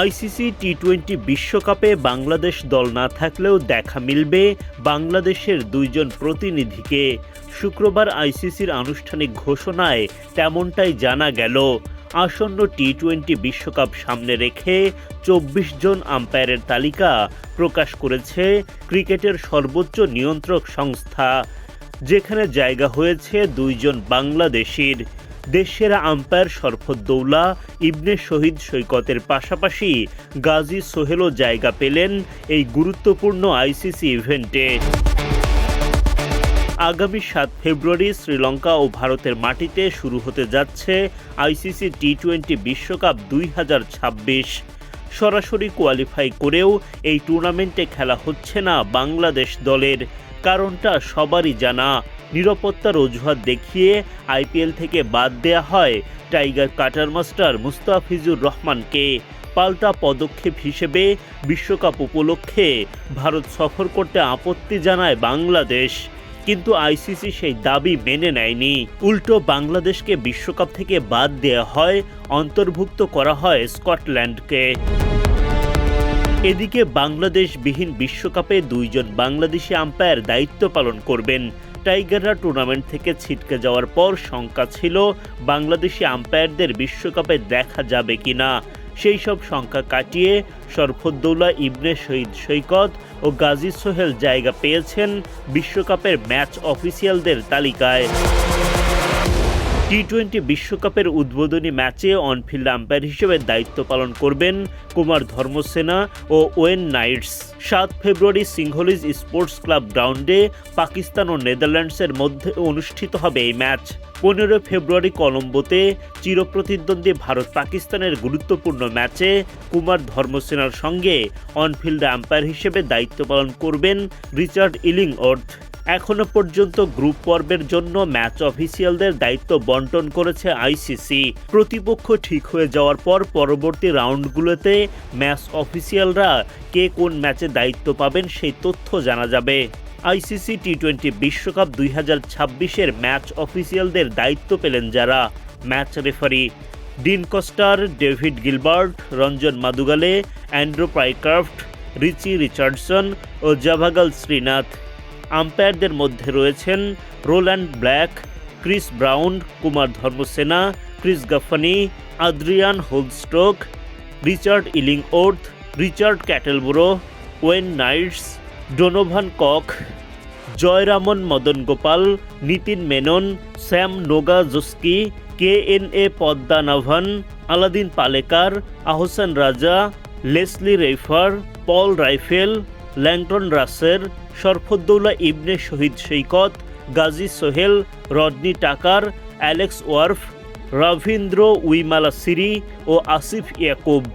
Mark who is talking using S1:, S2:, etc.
S1: ICC T twenty বিশ্বকাপে বাংলাদেশ দল না থাকলেও দেখা মিলবে বাংলাদেশের দুইজন প্রতিনিধিকে। শুক্রবার আইসিসির আনুষ্ঠানিক ঘোষণায় তেমনটাই জানা গেল। আসন্ন টি টোয়েন্টি বিশ্বকাপ সামনে রেখে চব্বিশ জন আম্পায়ারের তালিকা প্রকাশ করেছে ক্রিকেটের সর্বোচ্চ নিয়ন্ত্রক সংস্থা, যেখানে জায়গা হয়েছে দুইজন বাংলাদেশির। দেশের আম্পায়ার শরফদ্দৌলা ইবনে শহীদ সৈকতের পাশাপাশি গাজী সোহেলও জায়গা পেলেন এই গুরুত্বপূর্ণ আইসিসি ইভেন্টে। আগামী সাত ফেব্রুয়ারি শ্রীলঙ্কা ও ভারতের মাটিতে শুরু হতে যাচ্ছে আইসিসি টি টোয়েন্টি বিশ্বকাপ দুই হাজার ছাব্বিশ। সরাসরি কোয়ালিফাই করেও এই টুর্নামেন্টে খেলা হচ্ছে না বাংলাদেশ দলের। কারণটা সবারই জানা। নিরাপত্তার অজুহাত দেখিয়ে আইপিএল থেকে বাদ দেয়া হয় টাইগার কাটার মাস্টার মুস্তাফিজুর রহমানকে। পাল্টা পদক্ষেপ হিসেবে বিশ্বকাপ উপলক্ষে ভারত সফর করতে আপত্তি জানায় বাংলাদেশ। কিন্তু আইসিসি সেই দাবি মেনে নেয়নি। উল্টো বাংলাদেশকে বিশ্বকাপ থেকে বাদ দেওয়া হয়, অন্তর্ভুক্ত করা হয় স্কটল্যান্ডকে। এদিকে বাংলাদেশবিহীন বিশ্বকাপে দুইজন বাংলাদেশি আম্পায়ার দায়িত্ব পালন করবেন। টাইগাররা টুর্নামেন্ট থেকে ছিটকে যাওয়ার পর শঙ্কা ছিল বাংলাদেশি আম্পায়ারদের বিশ্বকাপে দেখা যাবে কিনা। সেই সব সংখ্যা কাটিয়ে শরফদ্দৌলা, ইবনে শহীদ সৈকত ও গাজী সোহেল জায়গা পেয়েছেন বিশ্বকাপের ম্যাচ অফিসিয়ালদের তালিকায়। টি টোয়েন্টি বিশ্বকাপের উদ্বোধনী ম্যাচে অনফিল্ড আম্পায়ার হিসেবে দায়িত্ব পালন করবেন কুমার ধর্মসেনা ও ওয়েন নাইটস। সাত ফেব্রুয়ারি সিংহলিজ স্পোর্টস ক্লাব গ্রাউন্ডে পাকিস্তান ও নেদারল্যান্ডসের মধ্যে অনুষ্ঠিত হবে এই ম্যাচ। পনেরো ফেব্রুয়ারি কলম্বোতে চিরপ্রতিদ্বন্দ্বী ভারত পাকিস্তানের গুরুত্বপূর্ণ ম্যাচে কুমার ধর্মসেনার সঙ্গে অনফিল্ড আম্পায়ার হিসেবে দায়িত্ব পালন করবেন রিচার্ড ইলিং ওর্থ এখনও পর্যন্ত গ্রুপ পর্বের জন্য ম্যাচ অফিসিয়ালদের দায়িত্ব বন্টন করেছে আইসিসি। প্রতিপক্ষ ঠিক হয়ে যাওয়ার পর পরবর্তী রাউন্ডগুলোতে ম্যাচ অফিসিয়ালরা কে কোন ম্যাচে দায়িত্ব পাবেন সেই তথ্য জানা যাবে। আইসিসি টি টোয়েন্টি বিশ্বকাপ দুই হাজার ছাব্বিশের ম্যাচ অফিসিয়ালদের দায়িত্ব পেলেন যারা। Match referee Dean Cosker, David Gilbert, Ranjan Madugalle, Andrew Pycroft, Richie Richardson ও জাভাগাল শ্রীনাথ। আম্পায়ারদের মধ্যে রয়েছেন Rolland Black, Chris Brown, Kumar Dharmasena, Chris Gaffaney Adrian Holdstock, Richard Illingworth Richard Kettleborough, Wayne Knights, Donovan Koch, Jayaraman Madan Gopal Nitin Menon, Sam Nogajski K N A Padmanabhan, Allahudien Paleker, Ahsan Raza, Leslie Reifer Paul Reiffel, Langton Rusere Sharfuddoula, Ibne Shahid Saikat, Gazi Sohel, Rodney Tucker, Alex Wharf, Raveendra Wimalasiri O Asif Yakub.